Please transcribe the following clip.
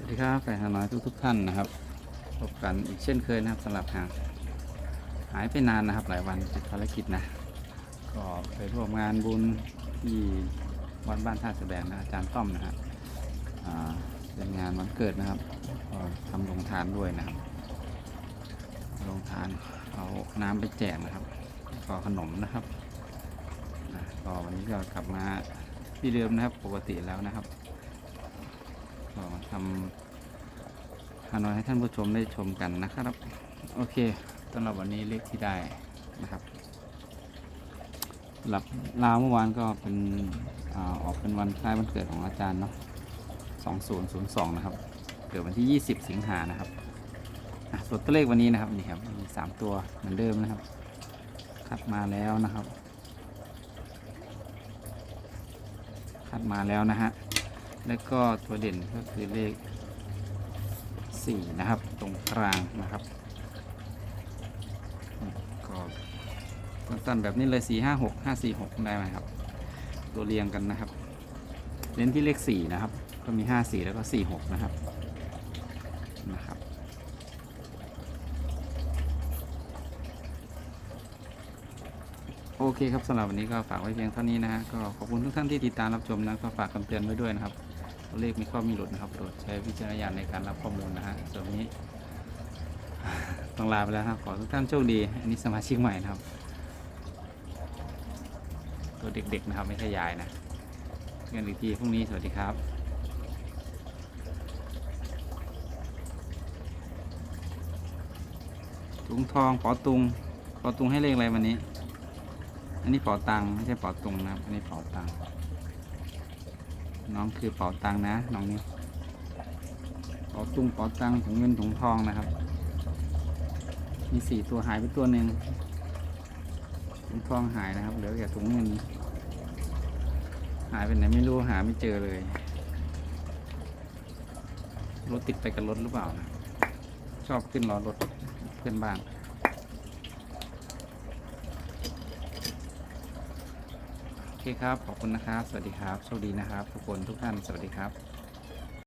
สวัสดีครับแฟนฮานอยทุกทุกๆท่านนะครับพบกันอีกเช่นเคยนะครับสำหรับทางหายไปนานนะครับ หลายวันติดภารกิจนะ ก็ไปร่วมงานบุญที่วัดบ้านท่าแสดงนะอาจารย์ต้อมนะฮะเป็นงานวันเกิดนะครับก็ทำโรงทานด้วยนะครับโรงทานเอาน้ำไปแจกนะครับก็ขนมนะครับก็วันนี้ก็กลับมาที่เดิมนะครับปกติแล้วนะครับ ก็ทำฮานอยให้ท่านผู้ชมได้ชมกันนะครับ โอเคสำหรับวันนี้เลขที่ได้นะครับหลับลาวเมื่อวานก็เป็นอออกเป็นวันคล้ายวันเกิดของอาจารย์เนาะ2002 นะครับ เกิดวันที่ 20 สิงหานะครับส่วนตัวเลขวันนี้นะครับนี่ครับมี3ตัวเหมือนเดิมนะครับ คัดมาแล้วนะครับ คัดมาแล้วนะฮะ แล้วก็ตัวเด่นก็คือเลข 4 นะครับ ตรงกลางนะครับก็สั้นๆแบบนี้เลย 4 5 6 5 4 6 ได้ไหมครับ ตัวเรียงกันนะครับ เน้นที่เลข 4 นะครับ ก็มี 5 4 แล้วก็ 4 6 นะครับนะครับโอเคครับสำหรับวันนี้ก็ฝากไว้เพียงเท่านี้นะฮะก็ขอบคุณทุกท่านที่ติดตามรับชมนะก็ฝากคำเตือนไว้ด้วยนะครับ ตัวเลขมีข้อมีหลุดนะครับโปรดใช้วิจารณญาณในการรับข้อมูลนะฮะส่วนวันนี้ ต้องลาไปแล้วครับขอทุกท่านโชคดี อันนี้สมาชิกใหม่นะครับ ตัวเด็กๆนะครับไม่ใช่ยายนะเงินอีกทีพรุ่งนี้สวัสดีครับถุงทองปอตุงปอตุงให้เลขอะไรวันนี้ อันนี้ป๋าตังไม่ใช่ป๋าตุงนะครับอันนี้ป๋าตัง น้องคือเป๋าตังนะ น้องนี่เป๋าตุงเป๋าตังถุงเงินถุงทองนะครับ มีสี่ตัวหายไปตัวหนึ่งถุงทองหายนะครับ เหลือแต่ถุงเงิน หายไปไหนไม่รู้หาไม่เจอเลย รถติดไปกับรถหรือเปล่านะชอบขึ้นล้อรถเพื่อนบ้านโอ เคครับ ขอบคุณนะครับ สวัสดีครับ โชคดีนะครับ ทุกคนทุกท่าน สวัสดีครับ